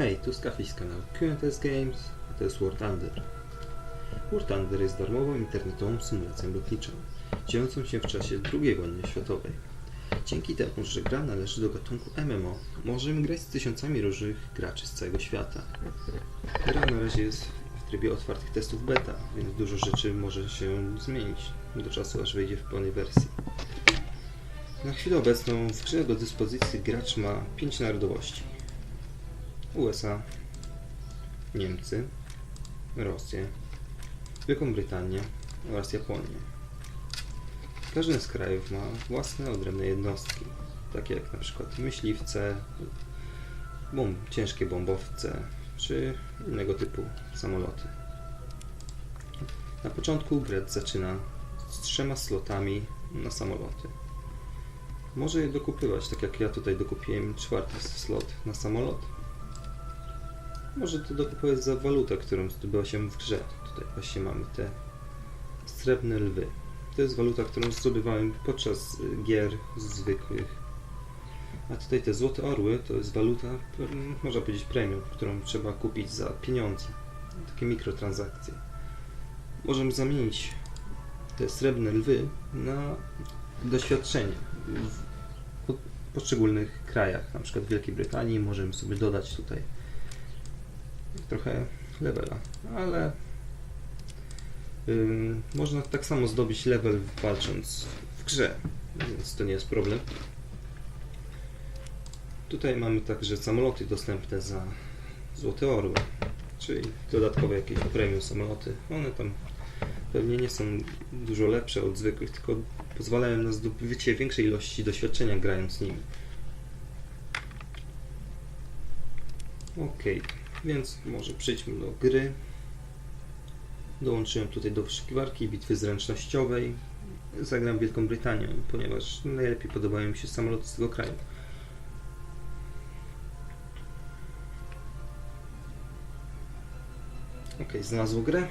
Hej, tu Skafi z kanału QTS Games, a to jest War Thunder. War Thunder jest darmową internetową symulacją lotniczą, dziejącą się w czasie II wojny światowej. Dzięki temu, że gra należy do gatunku MMO, możemy grać z tysiącami różnych graczy z całego świata. Gra na razie jest w trybie otwartych testów beta, więc dużo rzeczy może się zmienić do czasu, aż wejdzie w pełnej wersji. Na chwilę obecną w grze do dyspozycji gracz ma 5 narodowości. USA, Niemcy, Rosję, Wielką Brytanię oraz Japonię. Każdy z krajów ma własne odrębne jednostki, takie jak na przykład myśliwce, bomb, ciężkie bombowce czy innego typu samoloty. Na początku gracz zaczyna z trzema slotami na samoloty. Może je dokupywać, tak jak ja tutaj dokupiłem czwarty slot na samolot. Może to dokupować za walutę, którą zdobyła się w grze. Tutaj właśnie mamy te srebrne lwy. To jest waluta, którą zdobywałem podczas y, gier zwykłych. A tutaj te złote orły to jest waluta, mm, można powiedzieć premium, którą trzeba kupić za pieniądze. Takie mikrotransakcje. Możemy zamienić te srebrne lwy na doświadczenie w po- poszczególnych krajach, na przykład w Wielkiej Brytanii możemy sobie dodać tutaj trochę levela, ale ym, można tak samo zdobyć level walcząc w grze, więc to nie jest problem. Tutaj mamy także samoloty dostępne za złote orły, czyli dodatkowe jakieś premium samoloty. One tam pewnie nie są dużo lepsze od zwykłych, tylko pozwalają na zdobycie większej ilości doświadczenia grając nimi. Ok, więc może przejdźmy do gry. Dołączyłem tutaj do wyszukiwarki bitwy zręcznościowej. Zagram Wielką Brytanią, ponieważ najlepiej podobają mi się samoloty z tego kraju. Ok, znalazło grę.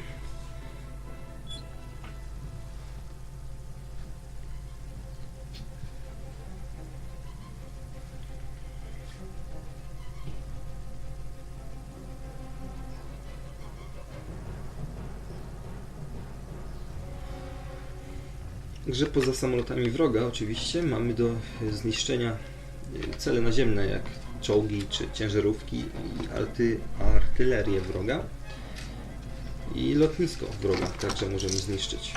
Grze poza samolotami wroga oczywiście mamy do e, zniszczenia e, cele naziemne jak czołgi czy ciężarówki i arty, artylerię wroga i lotnisko wroga także możemy zniszczyć.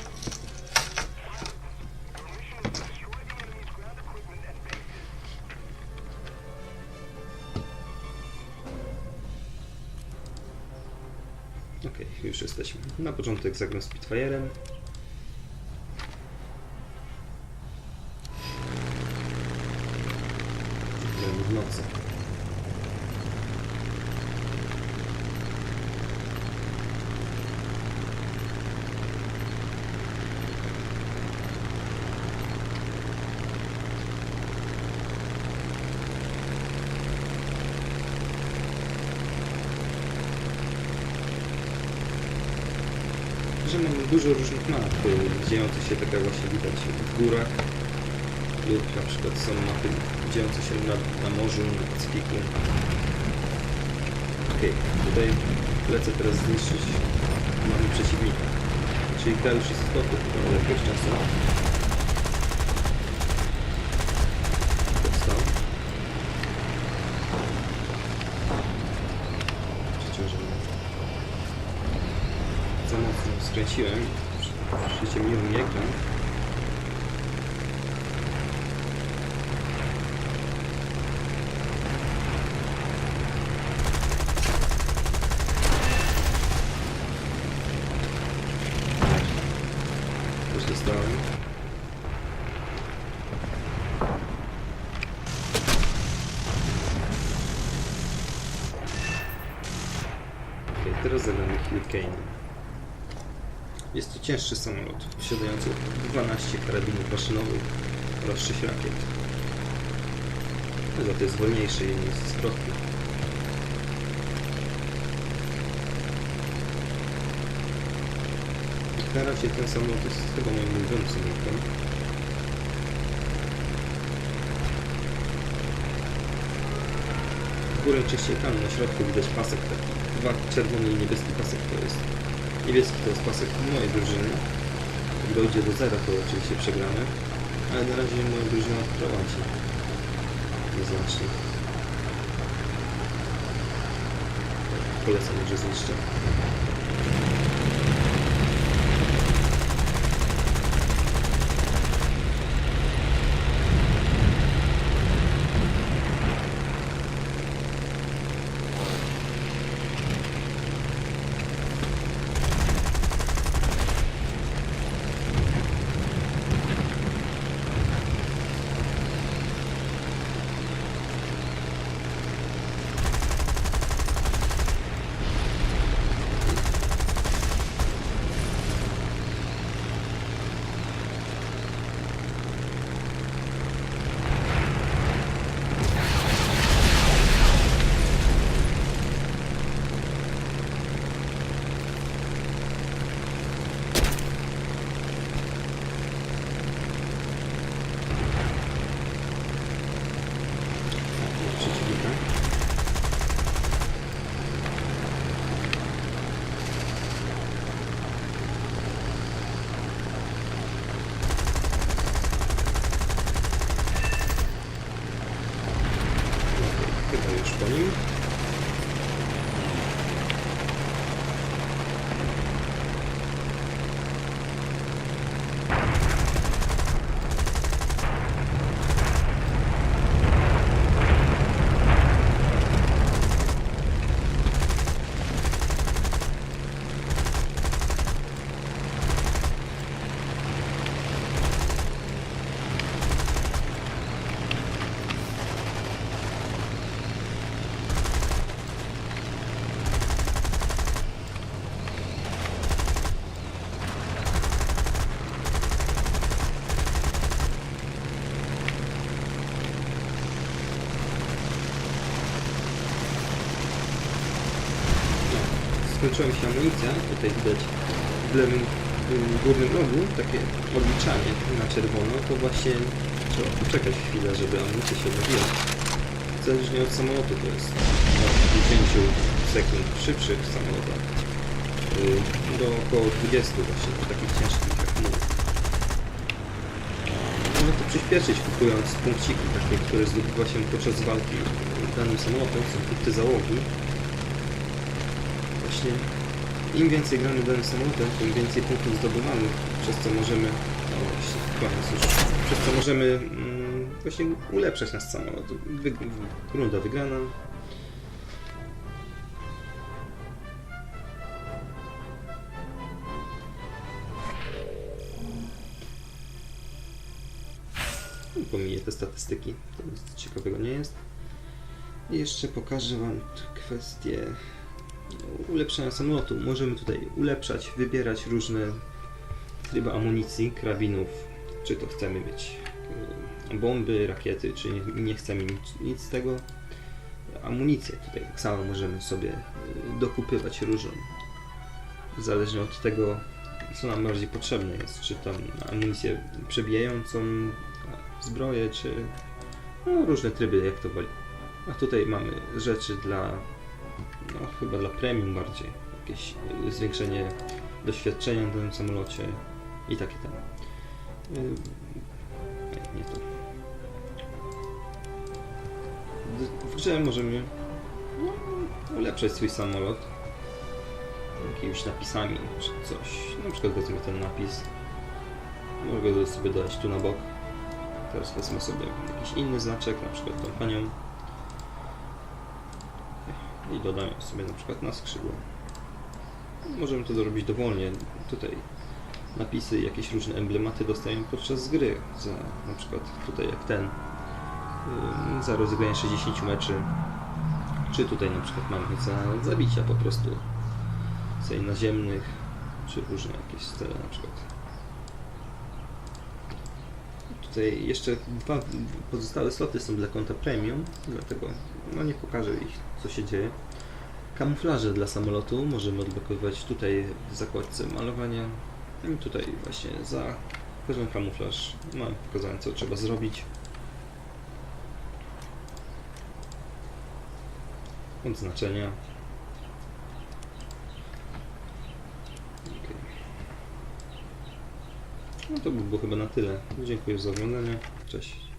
Ok, już jesteśmy. Na początek zagram Spitfire'em. Gramy w nocy. mamy dużo różnych map y, dziejących się tak jak właśnie widać w górach lub na przykład są mapy dziejące się na, na morzu, na Pacyfiku. Okej, tutaj lecę teraz zniszczyć mamy przeciwnika. Czyli gra już jest w toku od jakiegoś czasu. Powstał. Przeciążony. Za mocno skręciłem. Przyciemniło mi ekran. Już dostałem. Okej, teraz zagramy Hurricane. Jest to cięższy samolot, posiadający 12 karabinów maszynowych oraz 6 rakiet. Za to jest wolniejszy i nie jest zwrotny. Na razie ten samolot jest chyba moim ulubionym samolotem. Górę częściej tam na środku widać pasek taki. Dwa czerwony i niebieski pasek to jest. Niebieski to jest pasek mojej drużyny. Jak dojdzie do zera, to oczywiście przegramy. Ale na razie moja drużyna prowadzi. Nieznacznie. Polecam, że zniszczę. Przeciwnika. Chyba już po nim. Skończyła się amunicja, tutaj widać w lewym y, górnym rogu takie odliczanie na czerwono, to właśnie trzeba poczekać chwilę, żeby amunicja się odnowiła. Zależnie od samolotu to jest od 10 sekund szybszych samolotach y, do około 20 właśnie takich ciężkich jak mój. Można to przyspieszyć kupując punkciki takie, które zdobywa się podczas walki danym samolotem, są punkty załogi właśnie im więcej gramy danym samolotem, tym więcej punktów zdobywamy, przez co możemy, no właśnie, koniec już, przez co możemy mm, właśnie ulepszać nasz samolot. Wy, runda wygrana. Pomiję te statystyki, to nic ciekawego nie jest. I jeszcze pokażę Wam kwestię ulepszania samolotu. Możemy tutaj ulepszać, wybierać różne tryby amunicji, karabinów, czy to chcemy mieć y, bomby, rakiety, czy nie, nie chcemy nic, nic z tego. Amunicję tutaj tak samo możemy sobie y, dokupywać różną. Zależnie od tego, co nam bardziej potrzebne jest. Czy tam amunicję przebijającą, zbroję, czy no, różne tryby, jak to woli. A tutaj mamy rzeczy dla no chyba dla premium bardziej. Jakieś y, zwiększenie doświadczenia na danym samolocie i takie tam. Nie, nie to. W grze możemy no, ulepszać swój samolot jakimiś napisami czy coś. Na przykład wezmę ten napis. Mogę go sobie dać tu na bok. Teraz wezmę sobie jakiś inny znaczek, na przykład tą panią i dodam ją sobie na przykład na skrzydło. Możemy to zrobić dowolnie. Tutaj napisy, jakieś różne emblematy dostajemy podczas gry. Za na przykład tutaj jak ten za rozegranie 60 meczy. Czy tutaj na przykład mamy za zabicia po prostu cel naziemnych, czy różne jakieś cele na przykład. Tutaj jeszcze dwa pozostałe sloty są dla konta premium, dlatego no nie pokażę ich, co się dzieje. Kamuflaże dla samolotu możemy odblokowywać tutaj w zakładce malowania. I tutaj właśnie za każdy kamuflaż mam pokazane, co trzeba zrobić. odznaczenia. Okej. No to by było chyba na tyle. Dziękuję za oglądanie. Cześć.